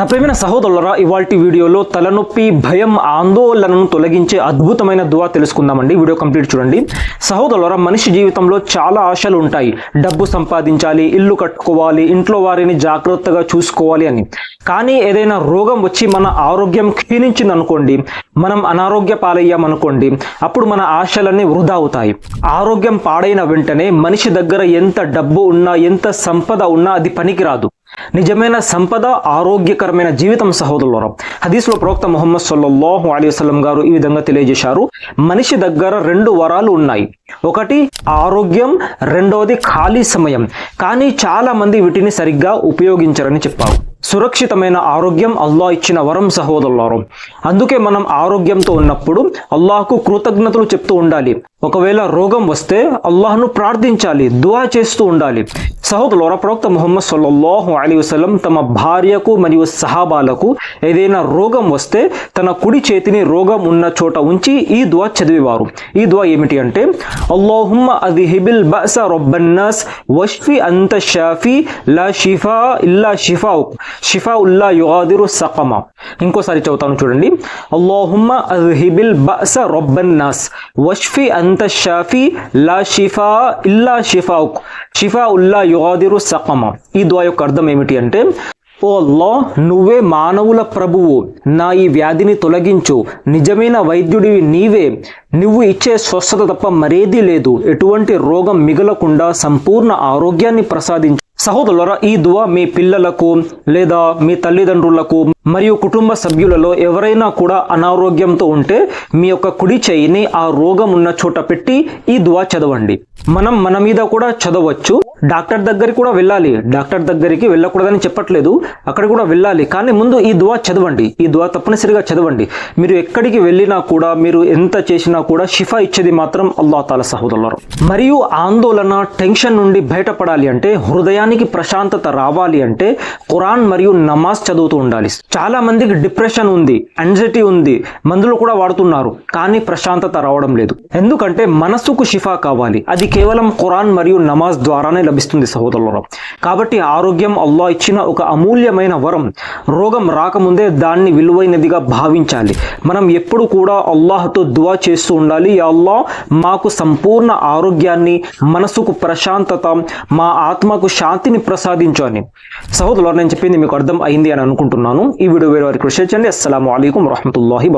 నా ప్రేమైన సహోదరులరా ఇవాల్టి వీడియోలో తలనొప్పి భయం ఆందోళనను తొలగించే అద్భుతమైన దువా తెలుసుకుందామండి. వీడియో కంప్లీట్ చూడండి. సహోదరులరా మనిషి జీవితంలో చాలా ఆశలు ఉంటాయి. డబ్బు సంపాదించాలి ఇల్లు కట్టుకోవాలి ఇంట్లో వారిని జాగ్రత్తగా చూసుకోవాలి అని. కానీ ఏదైనా రోగం వచ్చి మన ఆరోగ్యం క్షీణించింది అనుకోండి మనం అనారోగ్య పాలయ్యామనుకోండి అప్పుడు మన ఆశలన్నీ వృధా అవుతాయి. ఆరోగ్యం పాడైన వెంటనే మనిషి దగ్గర ఎంత డబ్బు ఉన్నా ఎంత సంపద ఉన్నా అది పనికిరాదు. నిజమైన సంపద ఆరోగ్యకరమైన జీవితం సహోదరులరా. హదీస్లో ప్రవక్త ముహమ్మద్ సొల్లహు అలీ వసలం గారు ఈ విధంగా తెలియజేశారు. మనిషి దగ్గర రెండు వరాలు ఉన్నాయి. ఒకటి ఆరోగ్యం. రెండవది ఖాళీ సమయం. కానీ చాలా మంది వీటిని సరిగ్గా ఉపయోగించరని చెప్పారు. సురక్షితమైన ఆరోగ్యం అల్లా ఇచ్చిన వరం సహోదరులారు. అందుకే మనం ఆరోగ్యంతో ఉన్నప్పుడు అల్లాహకు కృతజ్ఞతలు చెప్తూ ఉండాలి. ఒకవేళ రోగం వస్తే అల్లాహ్ను ప్రార్థించాలి దువా చేస్తూ ఉండాలి. సహోదరుల ప్రవక్త ముహమ్మద్ సల్లల్లాహు అలీ వసలం తమ భార్యకు మరియు సహాబాలకు ఏదైనా రోగం వస్తే తన కుడి చేతిని రోగం ఉన్న చోట ఉంచి ఈ దువా చదివేవారు. ఈ దువా ఏమిటి అంటే అల్లాహుమ్మ అదిహిబిల్ బస రొబ్బన్నాస్ వష్ఫి అంత షాఫీ లా షిఫా ఇల్లా షిఫా షిఫా ఉల్లా యుగాదిరు సకమ. ఇంకోసారి చదువుతాను చూడండి. అల్లాహుమ్మ అదిహిబిల్ బస రొబ్బన్నాస్ వష్ఫి అంత షాఫీ లా షిఫా ఇల్లా షిఫా షిఫా ఉల్లా యుగాదిరు సకమ ఈ దువా యొక్క అర్థం ఏమిటి అంటే ఓ అల్లా నువ్వే మానవుల ప్రభువు. నా ఈ వ్యాధిని తొలగించు. నిజమైన వైద్యుడివి నీవే. నువ్వు ఇచ్చే స్వస్థత తప్ప మరేదీ లేదు. ఎటువంటి రోగం మిగలకుండా సంపూర్ణ ఆరోగ్యాన్ని ప్రసాదించు. సహోదరులరా ఈ దువా మీ పిల్లలకు లేదా మీ తల్లిదండ్రులకు మరియు కుటుంబ సభ్యులలో ఎవరైనా కూడా అనారోగ్యంతో ఉంటే మీ యొక్క కుడి చేయిని ఆ రోగం ఉన్న చోట పెట్టి ఈ దువా చదవండి. మనం మన మీద కూడా చదవచ్చు. డాక్టర్ దగ్గరికి కూడా వెళ్ళాలి. డాక్టర్ దగ్గరికి వెళ్ళకూడదని చెప్పట్లేదు. అక్కడ కూడా వెళ్ళాలి. కానీ ముందు ఈ దువా చదవండి. ఈ దువా తప్పనిసరిగా చదవండి. మీరు ఎక్కడికి వెళ్ళినా కూడా మీరు ఎంత చేసినా కూడా షిఫా ఇచ్చేది మాత్రం అల్లా తాల సహోదరులు మరియు ఆందోళన టెన్షన్ నుండి బయటపడాలి అంటే హృదయానికి ప్రశాంతత రావాలి అంటే ఖురాన్ మరియు నమాజ్ చదువుతూ ఉండాలి. చాలా మందికి డిప్రెషన్ ఉంది అంజైటీ ఉంది మందులు కూడా వాడుతున్నారు కానీ ప్రశాంతత రావడం లేదు. ఎందుకంటే మనస్సుకు షిఫా కావాలి. అది కేవలం ఖురాన్ మరియు నమాజ్ ద్వారానే లభిస్తుంది సహోదరులు కాబట్టి ఆరోగ్యం అల్లా ఇచ్చిన ఒక అమూల్యమైన వరం. రోగం రాకముందే దాన్ని విలువైనదిగా భావించాలి. మనం ఎప్పుడు కూడా అల్లాహ్తో దువా చేస్తూ ఉండాలి. అల్లా మాకు సంపూర్ణ ఆరోగ్యాన్ని మనసుకు ప్రశాంతత మా ఆత్మకు శాంతిని ప్రసాదించు అని. సహోదరులు నేను చెప్పింది మీకు అర్థం అయింది అని అనుకుంటున్నాను. ఈ వీడియో వేరే వారికి కృషి చేయండి. అస్సలం అయికం వరహమూల